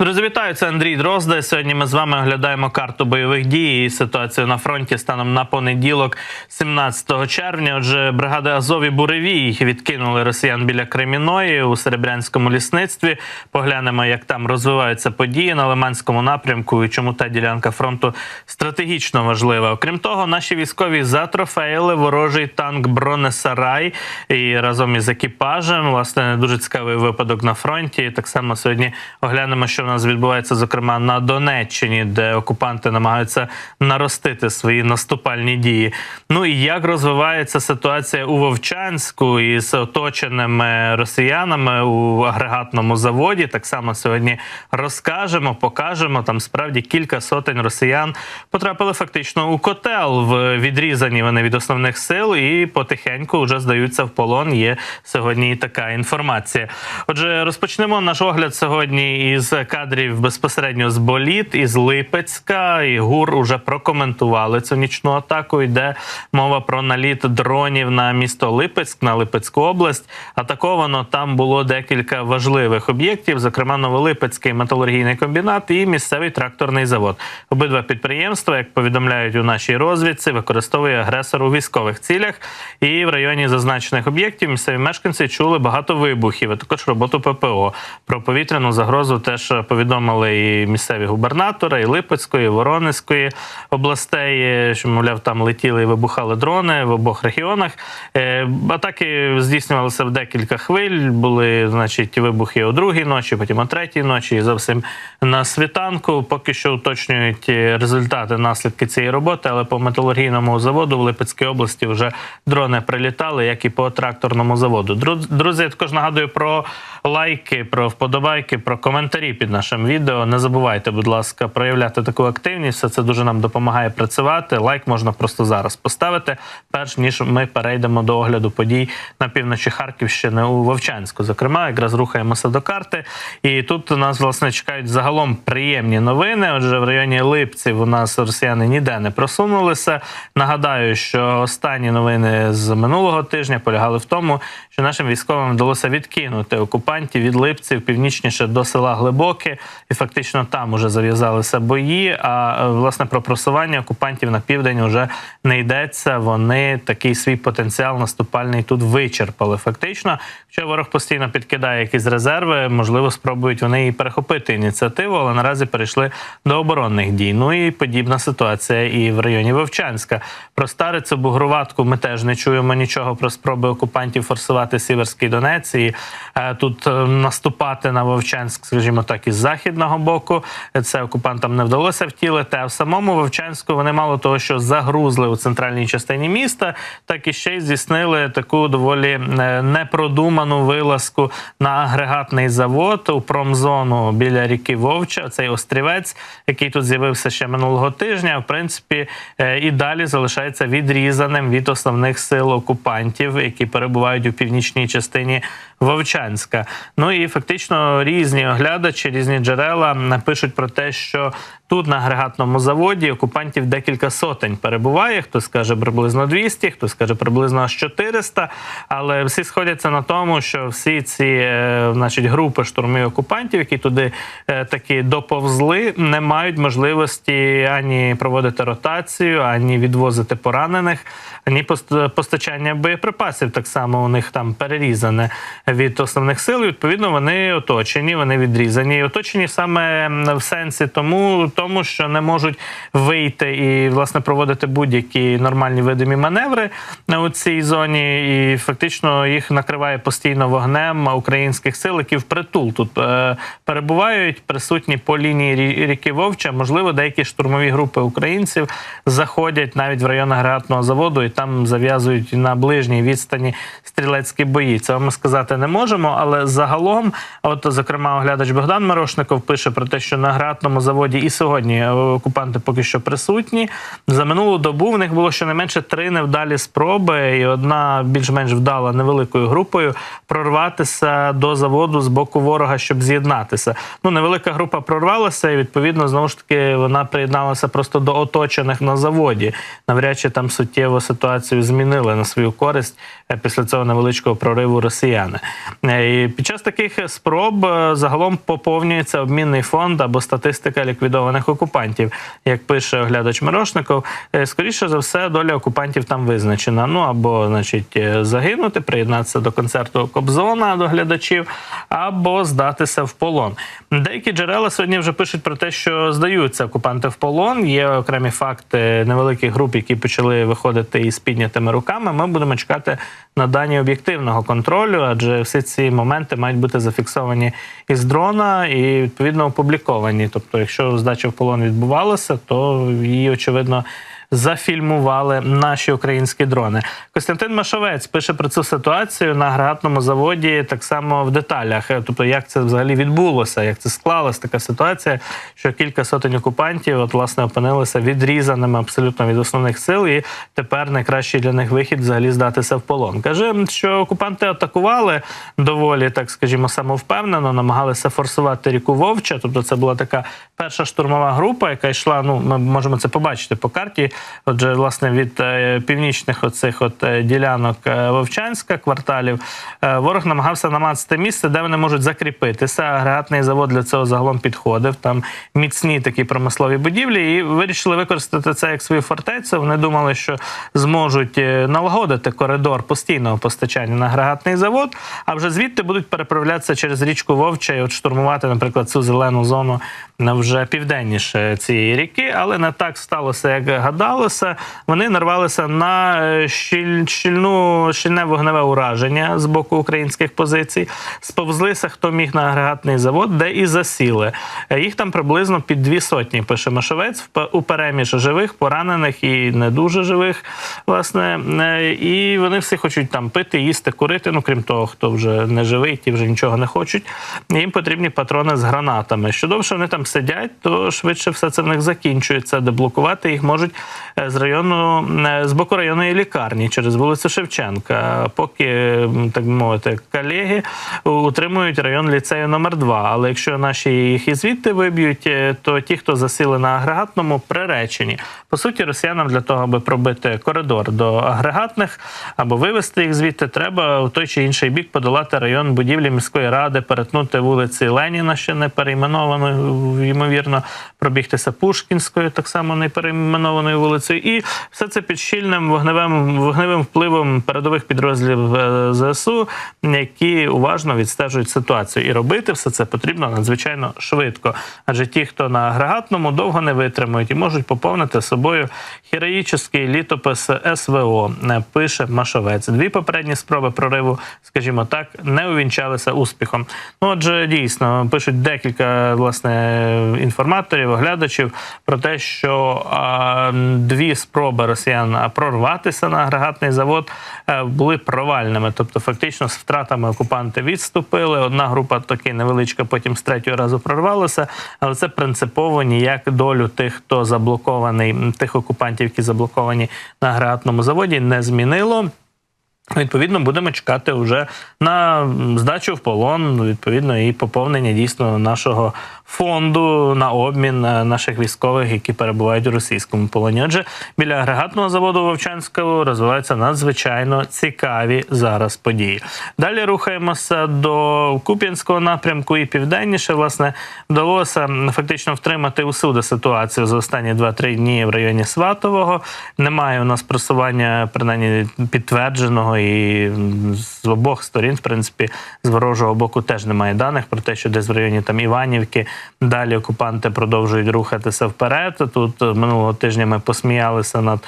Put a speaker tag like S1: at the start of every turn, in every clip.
S1: Друзі, це Андрій Дрозда. Сьогодні ми з вами оглядаємо карту бойових дій і ситуацію на фронті станом на понеділок, 17 червня. Отже, бригади Азов і Буревій відкинули росіян біля Креміної у Серебрянському лісництві. Поглянемо, як там розвиваються події на Лиманському напрямку і чому та ділянка фронту стратегічно важлива. Окрім того, наші військові затрофеїли ворожий танк Бронесарай і разом із екіпажем. Власне, дуже цікавий випадок на фронті. Так само сьогодні оглянемо, що в нас відбувається, зокрема на Донеччині, де окупанти намагаються наростити свої наступальні дії. Ну і як розвивається ситуація у Вовчанську із оточеними росіянами у агрегатному заводі. Так само сьогодні розкажемо, покажемо. Там справді кілька сотень росіян потрапили фактично у котел. В відрізані вони від основних сил і потихеньку вже здаються в полон. Є сьогодні така інформація. Отже, розпочнемо наш огляд сьогодні із кадрів безпосередньо з боліт із Липецька. І ГУР уже прокоментували цю нічну атаку. Йде мова про наліт дронів на місто Липецьк, на Липецьку область. Атаковано там було декілька важливих об'єктів, зокрема Новолипецький металургійний комбінат і місцевий тракторний завод. Обидва підприємства, як повідомляють у нашій розвідці, використовує агресор у військових цілях. І в районі зазначених об'єктів місцеві мешканці чули багато вибухів, а також роботу ППО. Про повітряну загрозу теж повідомили і місцеві губернатори, і Липецької, і Воронезької областей, що мовляв там летіли і вибухали дрони в обох регіонах. Е, Атаки здійснювалися в декілька хвиль. Були, значить, вибухи о другій ночі, потім о третій ночі, і зовсім на світанку. Поки що уточнюють результати наслідки цієї роботи, але по металургійному заводу в Липецькій області вже дрони прилітали, як і по тракторному заводу. Друз- Друзі, я також нагадую про лайки, про вподобайки, про коментарі під нашим відео. Не забувайте, будь ласка, проявляти таку активність. Все це дуже нам допомагає працювати. Лайк можна просто зараз поставити, перш ніж ми перейдемо до огляду подій на півночі Харківщини у Вовчанську. Зокрема, якраз рухаємося до карти. І тут нас власне чекають загалом приємні новини. Отже, в районі Липців у нас росіяни ніде не просунулися. Нагадаю, що останні новини з минулого тижня полягали в тому, що нашим військовим вдалося відкинути окупантів від Липців північніше до села Глибоке, і фактично там уже зав'язалися бої. А е, власне про просування окупантів на південь вже не йдеться. Вони такий свій потенціал наступальний тут вичерпали. Фактично, якщо ворог постійно підкидає якісь резерви, можливо, спробують вони і перехопити ініціативу, але наразі перейшли до оборонних дій. Ну і подібна ситуація і в районі Вовчанська. Про старицю бугруватку ми теж не чуємо нічого про спроби окупантів форсувати Сіверський Донець і е, тут е, наступати на Вовчанськ, скажімо так, із західного боку. Це окупантам не вдалося втілити. А в самому Вовчанську вони мало того, що загрузли у центральній частині міста, так і ще й здійснили таку доволі е, непродуману вилазку на агрегатний завод у промзону біля ріки Вовча. Цей острівець, який тут з'явився ще минулого тижня, в принципі, е, і далі залишається відрізаним від основних сил окупантів, які перебувають у північній частині Вовчанська. Ну і фактично різні оглядачі, різні джерела пишуть про те, що тут на агрегатному заводі окупантів декілька сотень перебуває. Хтось каже приблизно 200, хтось каже приблизно аж 400. Але всі сходяться на тому, що всі ці е, значить, групи штурмових окупантів, які туди е, таки доповзли, не мають можливості ані проводити ротацію, ані відвозити поранених, ані пост- постачання боєприпасів. Так само у них там перерізане від основних сил. І, Відповідно, вони оточені, вони відрізані. І оточені саме в сенсі тому, тому, що не можуть вийти і власне проводити будь-які нормальні видимі маневри у цій зоні, і фактично їх накриває постійно вогнем українських сил, які впритул тут е, перебувають, присутні по лінії ріки Вовча. Можливо, деякі штурмові групи українців заходять навіть в район агрегатного заводу і там зав'язують на ближній відстані стрілецькі бої. Це ми сказати не можемо, але загалом, от зокрема, оглядач Богдан Мирошников пише про те, що на агрегатному заводі і сьогодні окупанти поки що присутні. За минулу добу в них було щонайменше три невдалі спроби, і одна більш-менш вдала невеликою групою прорватися до заводу з боку ворога, щоб з'єднатися. Ну, невелика група прорвалася, і відповідно знову ж таки вона приєдналася просто до оточених на заводі. Навряд чи там суттєво ситуацію змінили на свою користь е, після цього невеличкого прориву росіяни. Е, І під час таких спроб е, загалом поповнюється обмінний фонд або статистика ліквідованих окупантів. Як пише оглядач Мирошников, е, скоріше за все, доля окупантів там визначена. Ну або, значить, е, загинути, приєднатися до концерту Кобзона до глядачів, або здатися в полон. Деякі джерела сьогодні вже пишуть про те, що здаються окупанти в полон. Є окремі факти невеликих груп, які почали виходити із піднятими руками. Ми будемо чекати на дані об'єктивного контролю, адже всі ці моменти мають бути зафіксовані із дрона і відповідно опубліковані. Тобто, якщо здача в полон відбувалася, то її очевидно. Зафільмували наші українські дрони. Костянтин Машовець пише про цю ситуацію на агрегатному заводі, так само в деталях. Тобто, як це взагалі відбулося, як це склалась така ситуація, що кілька сотень окупантів от, власне опинилися відрізаними абсолютно від основних сил, і тепер найкращий для них вихід взагалі здатися в полон. Каже, що окупанти атакували доволі, так скажімо, самовпевнено, намагалися форсувати ріку Вовча. Тобто, це була така перша штурмова група, яка йшла. Ну, ми можемо це побачити по карті. Отже, власне, від е, північних оцих от е, ділянок е, Вовчанська кварталів ворог намагався намацати місце, де вони можуть закріпитися. Агрегатний завод для цього загалом підходив. Там міцні такі промислові будівлі, і вирішили використати це як свою фортецю. Вони думали, що зможуть налагодити коридор постійного постачання на агрегатний завод, а вже звідти будуть переправлятися через річку Вовча і от штурмувати, наприклад, цю зелену зону на вже південніше цієї ріки, але не так сталося, як гадалося. Вони нарвалися на е, щіль, щільну щільне вогневе ураження з боку українських позицій. Сповзлися, хто міг на агрегатний завод, де і засіли. Е, Їх там приблизно під дві сотні. Пише Машовець в у переміж живих, поранених і не дуже живих. Власне, Е, і вони всі хочуть там пити, їсти, курити. Ну крім того, хто вже не живий, ті вже нічого не хочуть. Їм потрібні патрони з гранатами. Що довше вони там сидять, то швидше все це в них закінчується. Деблокувати їх можуть з району е, з боку районної лікарні через вулицю Шевченка. Поки так би мовити, колеги утримують район ліцею номер 2 Але якщо наші їх і звідти виб'ють, е, то ті, хто засіли на агрегатному, приречені. По суті, росіянам для того, аби пробити коридор до агрегатних або вивести їх звідти, треба в той чи інший бік подолати район будівлі міської ради, перетнути вулиці Леніна, ще не перейменованою, ймовірно, пробігтися Пушкінською, так само не перейменованою вулицею, і все це під щільним вогневим вогневим впливом передових підрозділів е, ЗСУ, які уважно відстежують ситуацію. І робити все це потрібно надзвичайно швидко. Адже ті, хто на агрегатному, довго не витримують і можуть поповнити собою героїчний літопис СВО, е, пише Машовець. Дві попередні спроби прориву, скажімо так, не увінчалися успіхом. Ну, отже, дійсно пишуть декілька власне інформаторів, оглядачів про те, що а, дві спроби росіян прорватися на агрегатний завод е, були провальними. Тобто, фактично, з втратами окупанти відступили. Одна група таки невеличка, потім з третього разу прорвалася, але це принципово ніяк долю тих, хто заблокований, тих окупантів, які заблоковані на агрегатному заводі, не змінило. Відповідно, будемо чекати вже на здачу в полон, відповідно, і поповнення дійсно нашого фонду на обмін е, наших військових, які перебувають у російському полоні. Отже, біля агрегатного заводу Вовчанського розвиваються надзвичайно цікаві зараз події. Далі рухаємося до Куп'янського напрямку і південніше. Власне, вдалося фактично втримати усюди ситуацію за останні 2-3 дні в районі Сватового. Немає у нас просування, принаймні підтвердженого, і з обох сторін, в принципі, з ворожого боку теж немає даних про те, що десь в районі там Іванівки далі окупанти продовжують рухатися вперед. Тут е, минулого тижня ми посміялися над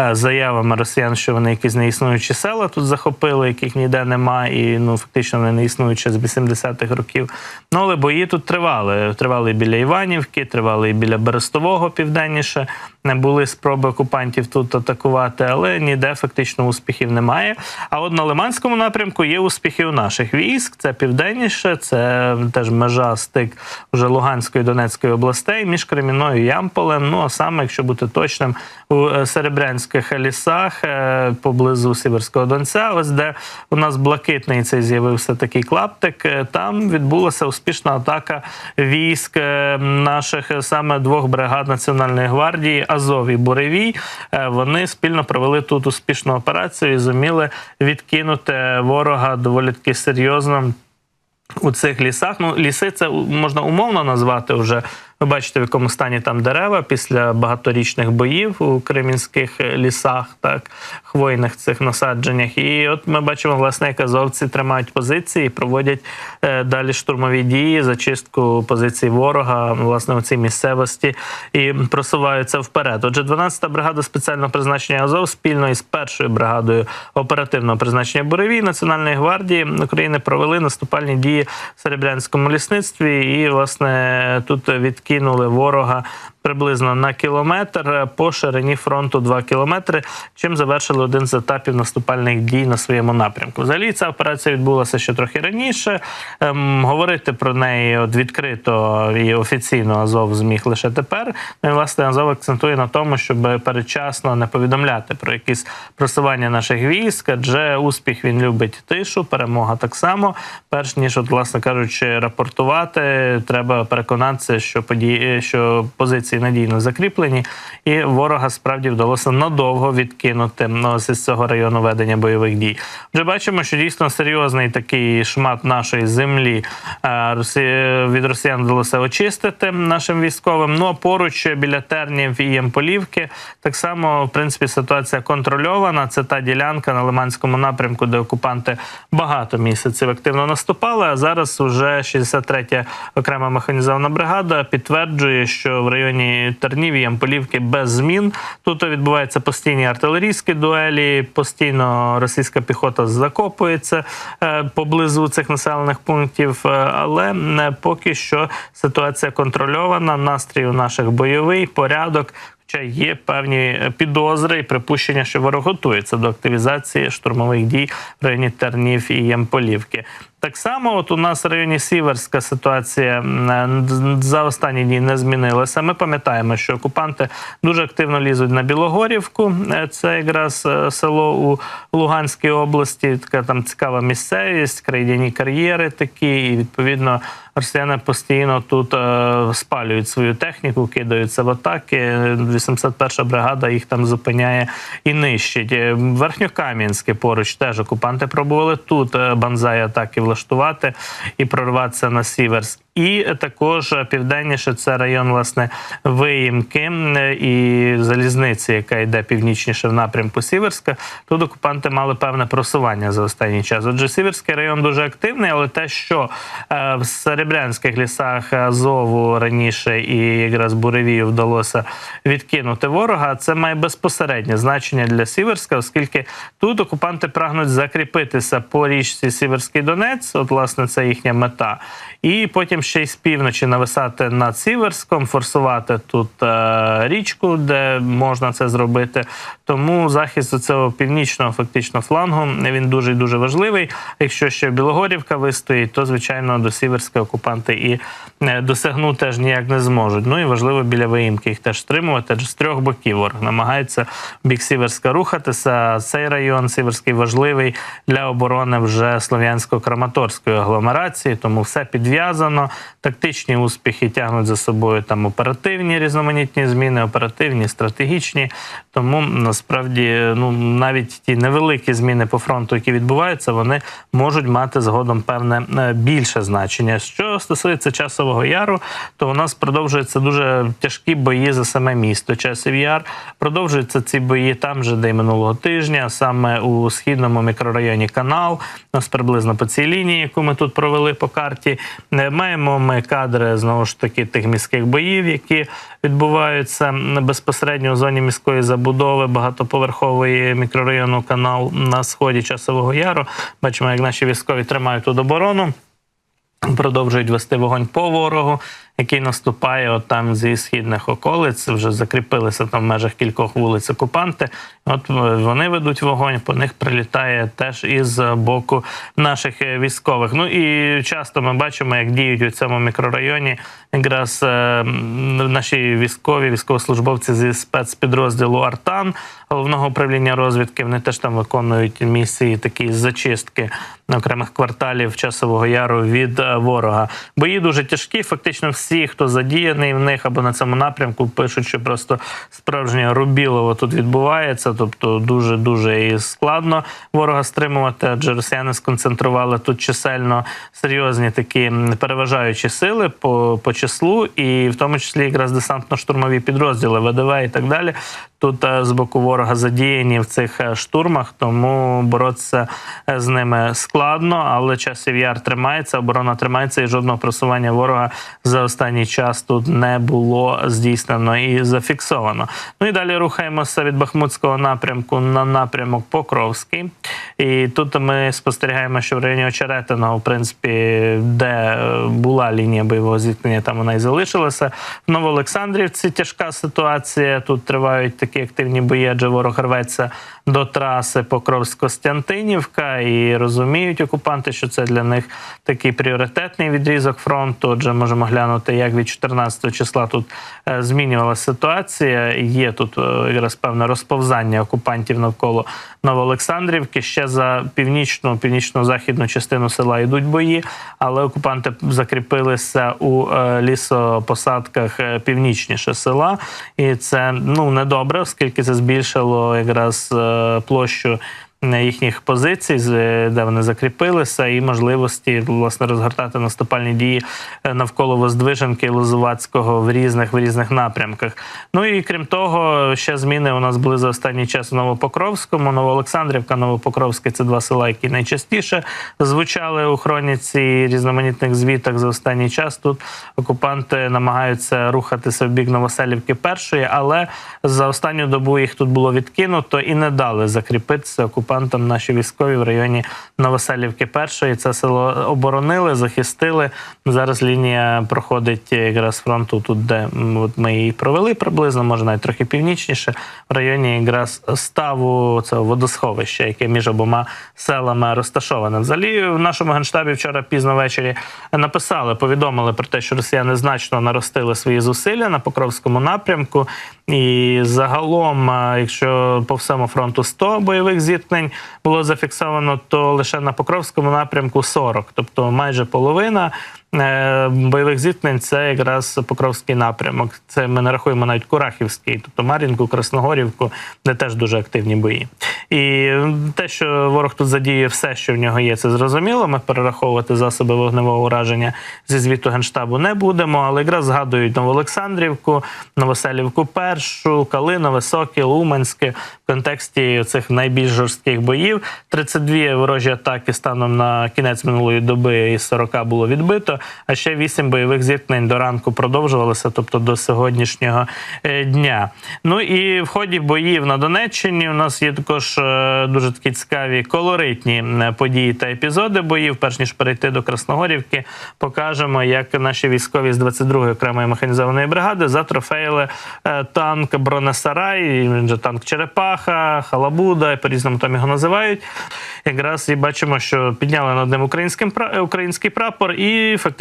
S1: е, заявами росіян, що вони якісь неіснуючі села тут захопили, яких ніде немає, і ну фактично вони не існують ще з 80-х років. Ну але бої тут тривали. Тривали і біля Іванівки, тривали і біля Берестового південніше. Не були спроби окупантів тут атакувати, але ніде фактично успіхів немає. А от на Лиманському напрямку є успіхи у наших військ. Це південніше, це теж межа стик вже Луганської Донецької областей між Креміною і Ямполем. Ну а саме, якщо бути точним, у е, Серебрянських лісах е, поблизу Сіверського Донця, ось де у нас блакитний цей з'явився такий клаптик. е, Там відбулася успішна атака військ наших саме двох бригад Національної гвардії Азов і Буревій. Е, Вони спільно провели тут успішну операцію і зуміли відкинути ворога доволі таки серйозно у цих лісах. Ну, ліси це можна умовно назвати вже. Ви бачите, в якому стані там дерева після багаторічних боїв у кремінських е, лісах, так хвойних цих насадженнях. І от ми бачимо, власне, як азовці тримають позиції, проводять е, далі штурмові дії, зачистку позицій ворога, власне, у цій місцевості і просуваються вперед. Отже, 12-та бригада спеціального призначення Азов спільно із першою бригадою оперативного призначення Буревій Національної гвардії України провели наступальні дії в Серебрянському лісництві. І, власне, тут відкинули ворога приблизно на кілометр по ширині фронту 2 кілометри, чим завершили один з етапів наступальних дій на своєму напрямку. Взагалі ця операція відбулася ще трохи раніше. Ем, говорити про неї от відкрито і офіційно Азов зміг лише тепер. Ну і власне Азов акцентує на тому, щоб передчасно не повідомляти про якісь просування наших військ, адже успіх він любить тишу, перемога так само. Перш ніж, от, власне кажучи, рапортувати, треба переконатися, що події, що позиції надійно закріплені, і ворога справді вдалося надовго відкинути ну, із цього району ведення бойових дій. Вже бачимо, що дійсно серйозний такий шмат нашої землі е, від росіян вдалося очистити нашим військовим. Ну а поруч біля Тернів і Ємполівки так само, в принципі, ситуація контрольована. Це та ділянка на Лиманському напрямку, де окупанти багато місяців активно наступали. А зараз уже 63-я окрема механізована бригада підтверджує, що в районі Тернів і Ямполівки без змін тут відбуваються постійні артилерійські дуелі, постійно російська піхота закопується е, поблизу цих населених пунктів, е, але поки що ситуація контрольована. Настрій у наших бойовий порядок. Хоча є певні підозри і припущення, що ворог готується до активізації штурмових дій в районі Тернів і Ємполівки. Так само, от у нас в районі Сіверська ситуація за останні дні не змінилася. Ми пам'ятаємо, що окупанти дуже активно лізуть на Білогорівку. Е, Це якраз е, село у Луганській області. Така там цікава місцевість, крайняні кар'єри такі, і відповідно росіяни постійно тут е, спалюють свою техніку, кидаються в атаки. 81 бригада їх там зупиняє і нищить. Е, Верхньокам'янське поруч теж окупанти пробували тут банзай атаки влаштувати і прорватися на Сіверськ. І також південніше це район власне Виїмки е, і залізниці, яка йде північніше в напрямку Сіверська. Тут окупанти мали певне просування за останній час. Отже, Сіверський район дуже активний, але те, що е, в Серебрянських лісах Азову раніше і якраз Буревію вдалося відкинути ворога, це має безпосереднє значення для Сіверська, оскільки тут окупанти прагнуть закріпитися по річці Сіверський Донець. От, власне, це їхня мета. І потім ще й з півночі нависати над Сіверськом, форсувати тут е, річку, де можна це зробити. Тому захист цього північного фактично флангу він дуже дуже важливий. Якщо ще Білогорівка вистоїть, то звичайно до Сіверська окупанти і е, досягнути аж ніяк не зможуть. Ну і важливо біля виїмки їх теж стримувати. З трьох боків ворог намагається бік Сіверська рухатися. Цей район Сіверський важливий для оборони вже слов'янсько-краматорської агломерації, тому все підв'язано. Тактичні успіхи тягнуть за собою там оперативні різноманітні зміни, оперативні, стратегічні. Тому насправді ну навіть ті невеликі зміни по фронту, які відбуваються, вони можуть мати згодом певне е, більше значення. Що стосується часового яру, то у нас продовжуються дуже тяжкі бої за саме місто. Часів яр продовжуються ці бої там же, де й минулого тижня, саме у східному мікрорайоні канал. У нас приблизно по цій лінії, яку ми тут провели по карті. Е, Маємо ми кадри знову ж таки тих міських боїв, які відбуваються безпосередньо у зоні міської забудови багатоповерхової мікрорайону канал на сході часового яру. Бачимо, як наші військові тримають тут оборону. Продовжують вести вогонь по ворогу. Який наступає от там зі східних околиць. Вже закріпилися там в межах кількох вулиць окупанти. От е, вони ведуть вогонь, по них прилітає теж із боку наших е, військових. Ну і часто ми бачимо, як діють у цьому мікрорайоні якраз е, наші військові, військовослужбовці зі спецпідрозділу Артан головного управління розвідки. Вони теж там виконують місії такі зачистки окремих кварталів часового яру від е, ворога. Бої дуже тяжкі. Фактично, всі, хто задіяний в них або на цьому напрямку, пишуть, що просто справжнє рубілово тут відбувається. Тобто, дуже дуже і складно ворога стримувати, адже росіяни сконцентрували тут чисельно серйозні такі переважаючі сили по, по числу, і в тому числі якраз десантно-штурмові підрозділи ВДВ і так далі. Тут е, з боку ворога задіяні в цих е, штурмах, тому боротися е, з ними складно, але часів яр тримається, оборона тримається, і жодного просування ворога за останній час тут не було здійснено і зафіксовано. Ну і далі рухаємося від Бахмутського напрямку на напрямок Покровський. І тут ми спостерігаємо, що в районі Очеретиного, в принципі, де е, була лінія бойового зіткнення, там вона і залишилася. В Новоолександрівці тяжка ситуація. Тут тривають такі активні бої, адже ворог рветься до траси Покровськ-Костянтинівка і розуміють окупанти, що це для них такий пріоритетний відрізок фронту. Отже, можемо глянути, як від 14 числа тут е, змінювалася ситуація. Є тут е, якраз певне розповзання окупантів навколо Новоолександрівки. Ще за північну, північно-західну частину села йдуть бої, але окупанти закріпилися у е, лісопосадках північніше села, і це ну недобре, оскільки це збільшило якраз е, площу. Їхніх позицій, де вони закріпилися, і можливості власне розгортати наступальні дії е, навколо Воздвиженки і Лозувацького в різних в різних напрямках. Ну і крім того, ще зміни у нас були за останній час у Новопокровському, Новоолександрівка, Новопокровське це два села, які найчастіше звучали у хроніці різноманітних звітах за останній час. Тут окупанти намагаються рухатися в бік Новоселівки першої, але за останню добу їх тут було відкинуто і не дали закріпитися окупантам наші військові в районі Новоселівки першої. Це село оборонили, захистили. Зараз лінія проходить якраз фронту тут, де от ми її провели приблизно, може навіть трохи північніше, в районі якраз ставу цього водосховища, яке між обома селами розташоване. Взагалі, в нашому генштабі вчора пізно ввечері написали, повідомили про те, що росіяни значно наростили свої зусилля на Покровському напрямку. І загалом, якщо по всьому фронту 100 бойових зіткнень було зафіксовано, то лише на Покровському напрямку 40, тобто майже половина. Е, Бойових зіткнень це якраз Покровський напрямок. Це ми не рахуємо навіть Курахівський, тобто Мар'їнку, Красногорівку, де теж дуже активні бої. І те, що ворог тут задіє все, що в нього є, це зрозуміло. Ми перераховувати засоби вогневого ураження зі звіту генштабу не будемо, але якраз згадують Новоолександрівку, Новоселівку Першу, Калинове, Сокіл, Уманське в контексті цих найбільш жорстких боїв. 32 ворожі атаки станом на кінець минулої доби із 40 було відбито. А ще 8 бойових зіткнень до ранку продовжувалося, тобто до сьогоднішнього е, дня. Ну і в ході боїв на Донеччині у нас є також е, дуже такі цікаві колоритні події та епізоди боїв. Перш ніж перейти до Красногорівки, покажемо, як наші військові з 22-ї окремої механізованої бригади затрофеїли е, танк Бронесарай, танк Черепаха, Халабуда, і по-різному там його називають. Якраз і бачимо, що підняли над ним український прапор і фактично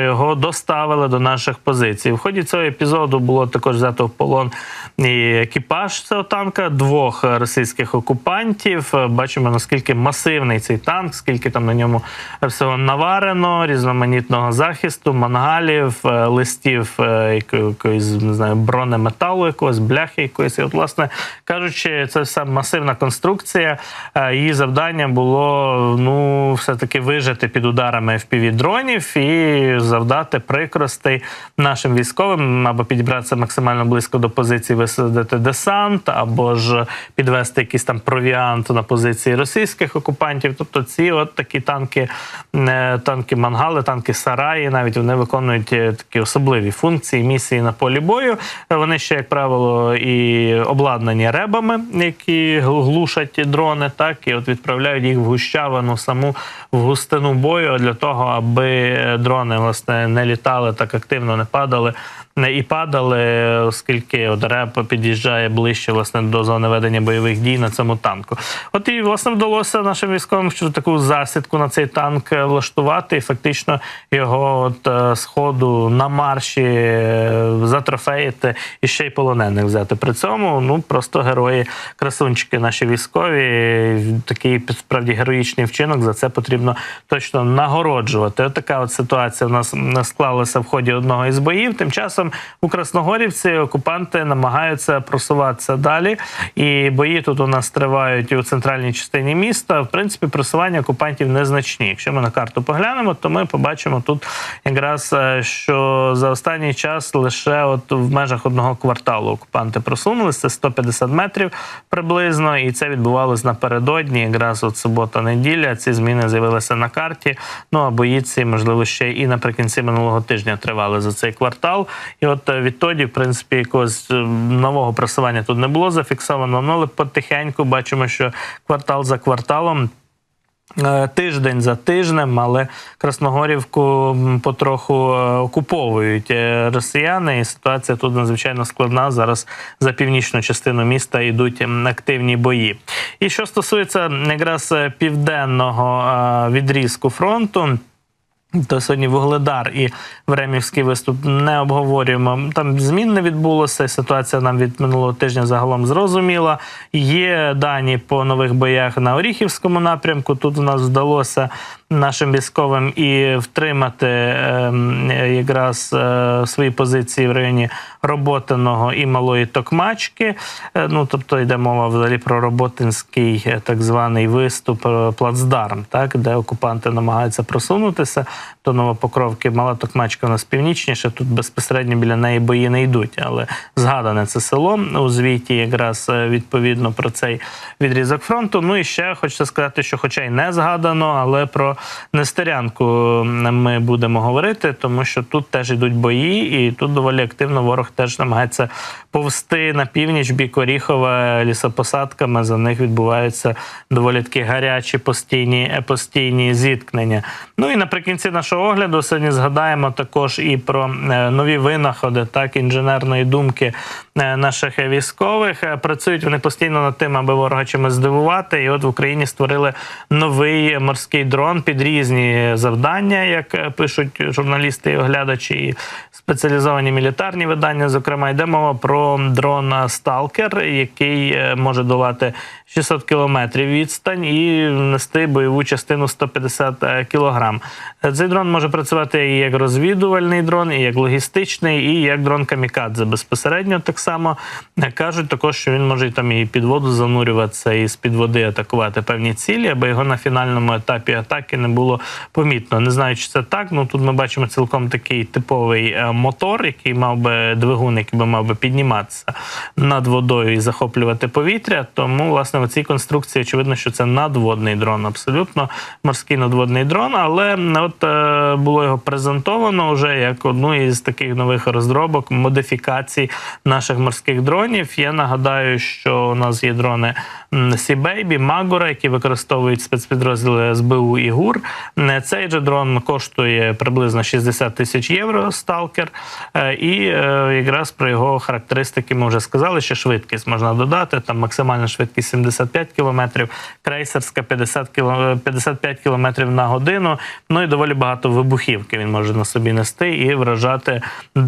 S1: його доставили до наших позицій. В ході цього епізоду було також взято в полон і екіпаж цього танка, двох російських окупантів. Бачимо наскільки масивний цей танк, скільки там на ньому всього наварено, різноманітного захисту, мангалів, е, листів е, якоїсь не знаю, бронеметалу, якогось бляхи якоїсь. І от, власне кажучи, це вся масивна конструкція. Е, Її завдання було ну все таки вижити під ударами fpv дронів і завдати прикростей нашим військовим, або підібратися максимально близько до позиції, висадити десант, або ж підвести якийсь там провіант на позиції російських окупантів. Тобто ці от такі танки, е, танки мангали, танки сараї, навіть вони виконують е, такі особливі функції, місії на полі бою. Вони ще, як правило, і обладнані ребами, які гл- глушать дрони, так і от відправляють їх в гущавину саму в густину бою для того, аби дрони власне не літали так активно, не падали. Не і падали, оскільки от РЕП під'їжджає ближче власне до зони ведення бойових дій на цьому танку. От і власне вдалося нашим військовим що таку засідку на цей танк влаштувати, і фактично його от е, з ходу на марші е, затрофеїти і ще й полонених взяти. При цьому ну просто герої, красунчики наші військові. Такий справді героїчний вчинок. За це потрібно точно нагороджувати. От така от ситуація в нас м, склалася в ході одного із боїв. Тим часом у Красногорівці окупанти намагаються просуватися далі. І бої тут у нас тривають і у центральній частині міста. В принципі, просування окупантів незначні. Якщо ми на карту поглянемо, то ми побачимо тут якраз е, що за останній час лише от в межах одного кварталу окупанти просунулися. Це 150 метрів приблизно, і це відбувалось напередодні. Якраз от субота-неділя. Ці зміни з'явилися на карті. Ну а бої ці, можливо, ще і наприкінці минулого тижня тривали за цей квартал. І от е, відтоді, в принципі, якогось е, нового просування тут не було зафіксовано. Ну але потихеньку бачимо, що квартал за кварталом. е, Тиждень за тижнем, але Красногорівку потроху окуповують росіяни, і ситуація тут надзвичайно складна. Зараз за північну частину міста йдуть активні бої. І що стосується якраз південного відрізку фронту. То сьогодні Вугледар і Времівський виступ не обговорюємо. Там змін не відбулося. Ситуація нам від минулого тижня загалом зрозуміла. Є дані по нових боях на Оріхівському напрямку. Тут у нас вдалося нашим військовим і втримати ем, якраз е, свої позиції в районі Роботиного і Малої Токмачки. Е, Ну тобто йде мова взагалі про Роботинський е, так званий виступ е, плацдарм, так де окупанти намагаються просунутися до Новопокровки. Мала Токмачка у нас північніше. Тут безпосередньо біля неї бої не йдуть, але згадане це село у звіті, якраз е, відповідно про цей відрізок фронту. Ну і ще хочеться сказати, що, хоча й не згадано, але про Нестерянку ми будемо говорити, тому що тут теж йдуть бої, і тут доволі активно ворог теж намагається повсти на північ бік Оріхова лісопосадками. За них відбуваються доволі такі гарячі постійні, е, постійні зіткнення. Ну і наприкінці нашого огляду сьогодні згадаємо також і про е, нові винаходи, так інженерної думки е, наших військових. Працюють вони постійно над тим, аби ворога чимось здивувати. І от в Україні створили новий морський дрон під різні завдання, як е, пишуть журналісти і оглядачі, і спеціалізовані мілітарні видання. Зокрема, йде мова про дрон Сталкер, який е, може долати 600 кілометрів відстань і нести бойову частину 150 кілограм. Е, Цей дрон може працювати і як розвідувальний дрон, і як логістичний, і як дрон камікадзе. Безпосередньо так само кажуть також, що він може і там і під воду занурюватися, і з під води атакувати певні цілі, аби його на фінальному етапі атаки не було помітно. Не знаю, чи це так. Ну тут ми бачимо цілком такий типовий е, мотор, який мав би двигун, який би мав би підніматися над водою і захоплювати повітря. Тому, власне, в цій конструкції очевидно, що це надводний дрон, абсолютно морський надводний дрон. Але от е, було його презентовано вже як одну із таких нових розробок, модифікацій наших морських дронів. Я нагадаю, що у нас є дрони Sea Baby, Magora, які використовують спецпідрозділи СБУ і ГУР. Е, Цей же дрон коштує приблизно 60 тисяч євро. Сталкер, Е, і е, якраз про його характеристики ми вже сказали, що швидкість можна додати. Там максимальна швидкість 75 км, крейсерська 50 км, 55 км на годину. Ну і доволі багато вибухівки він може на собі нести і вражати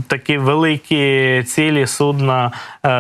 S1: такі великі цілі судна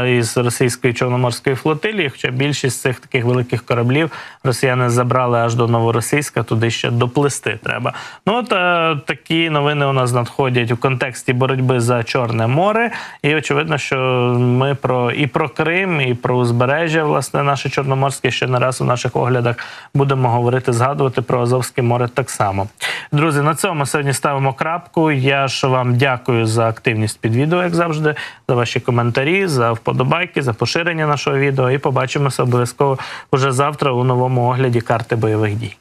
S1: із російської чорноморської флотилії. Хоча більшість цих таких великих кораблів росіяни забрали аж до новоросійська, туди ще доплисти треба. Ну от е, такі новини у нас надходять у контексті боротьби за Чорне море. І очевидно, що ми про і про Крим, і про узбережжя, власне, наше Чорноморське ще не раз у наших оглядах будемо говорити, згадувати про Азовське море так само. Друзі, на цьому сьогодні ставимо крапку. Я ж вам дякую за активність під відео, як завжди, за ваші коментарі, за вподобайки, за поширення нашого відео. І побачимося обов'язково уже завтра у новому огляді карти бойових дій.